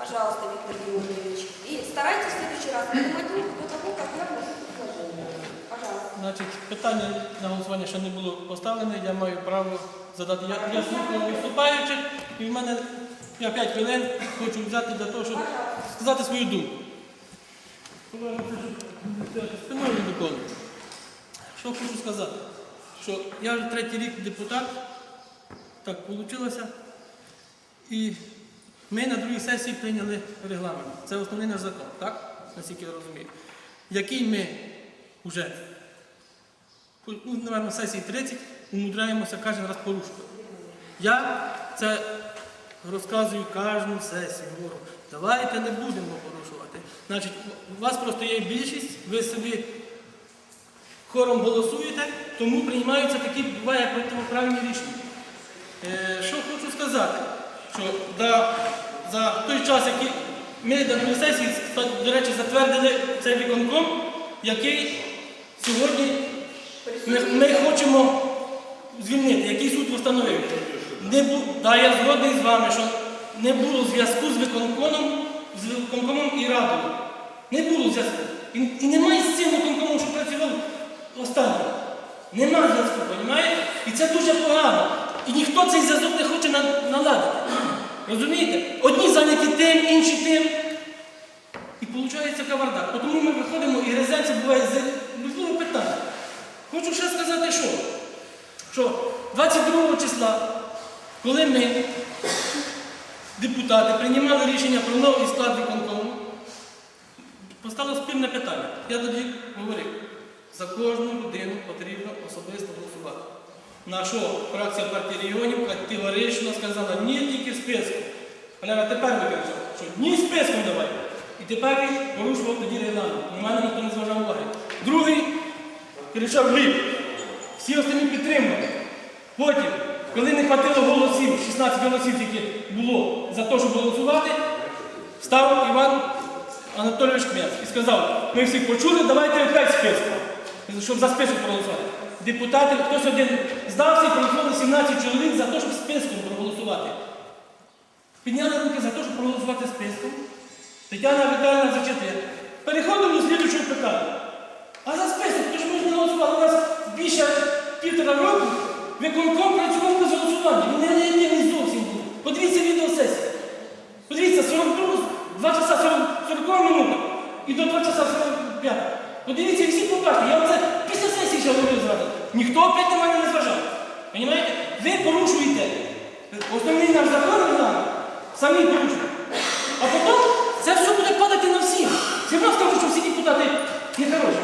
пожалуйста, Виктор Георгиевич. И старайтесь в следующий раз поднимать до того, как я. Пожалуйста. Значить, питання на голосування ще не було поставлене, я маю право задати. Я, я слухаю виступаючих, і в мене я 5 хвилин хочу взяти для того, щоб сказати свою думку. Спиною до. Що хочу сказати? Що я вже третій рік депутат, так вийшло. І ми на другій сесії прийняли регламент. Це основний наш закон, так? Наскільки я розумію. Який ми вже, ну, сесії 30 умудряємося кожен раз порушувати. Я це розказую кожну сесію. Говорю, давайте не будемо порушувати. Значить, у вас просто є більшість, ви собі хором голосуєте, тому приймаються такі буває протиправні рішення. Е, що хочу сказати, що да, за той час, який ми на сесії, до речі, затвердили цей виконком, який сьогодні ми, хочемо звільнити, який суд встановив. Не бу, да, я згодний з вами, що не було зв'язку з виконкомом, з виконкомом і радою. Не було зв'язку. І, і немає з цим виконкомом, що працював останній. Нема зв'язку, розумієте? І це дуже погано. І ніхто цей зв'язок не хоче. Розумієте? Одні зайняті тим, інші тим. І виходить кавардак. Тому ми виходимо і гриземося буває любого питання. Хочу ще сказати, що, що 22 числа, коли ми, депутати, приймали рішення про новий склад виконкому, постало спільне питання. Я тоді говорив, за кожну людину потрібно особисто голосувати. На що фракція партії регіонів категорично сказала ні тільки списком. Але тепер ви кричав, що ні списком давай. І тепер порушував тоді регламент. На мене ніхто не зважав уваги. Другий кричав ліп. Всі останні підтримували. Потім, коли не хватило голосів, 16 голосів тільки було за те, щоб голосувати, став Іван Анатолійович Кмець і сказав, ми всіх почули, давайте опять списку, щоб за список проголосувати. Депутати, хтось один здався і проголосували 17 чоловік за те, щоб списком проголосувати. Підняли руки за те, щоб проголосувати списком. Тетяна Віталіївна зачитує. Переходимо до слідчого питання. А за список, то ж ми ж не голосували. У нас більше півтора року виконком працював без голосування. Він не ефективний зовсім був. Подивіться відеосесію. Подивіться, 42, 2 часа 40, 40 минута і до 2 часа 45. Подивіться, всі побачите. Я вам це сесії ще зразу. Ніхто опять на мене не зважав. Понімаєте? Ви порушуєте основний наш закон регламент, самі порушуєте. А потім це все буде падати на всіх. Все одно скажуть, що всі депутати не хороші.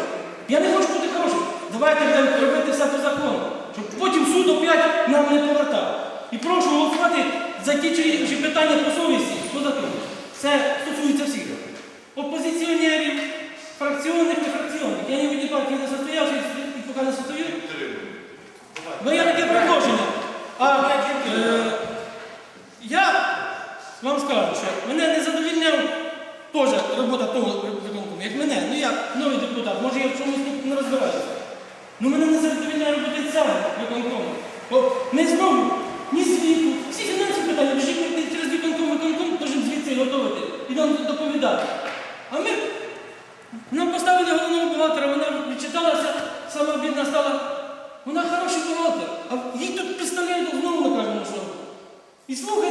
Я не хочу бути хорошим. Давайте робити все по закону, щоб потім суд опять нам не повертав. І прошу голосувати за ті чи питання по совісті, по закону. Це стосується всіх. Опозиціонерів, фракціонних, нефракціонних. Я ні в одній партії не состоявся і поки. Ну я таке предложення. А е, я вам скажу, що мене не задовільняв теж робота того виконкому, як мене. Ну я новий депутат, може я в чомусь не розбираюся. Ну мене не задовільняє роботи цього виконкому. Бо ми знову ні звіту, всі фінансові питання, ж через виконком, виконком должен звідси готувати і нам доповідати. Бідна стала. Вона хороший бухгалтер, а їй тут представляють знову кожному шоу. І слухайте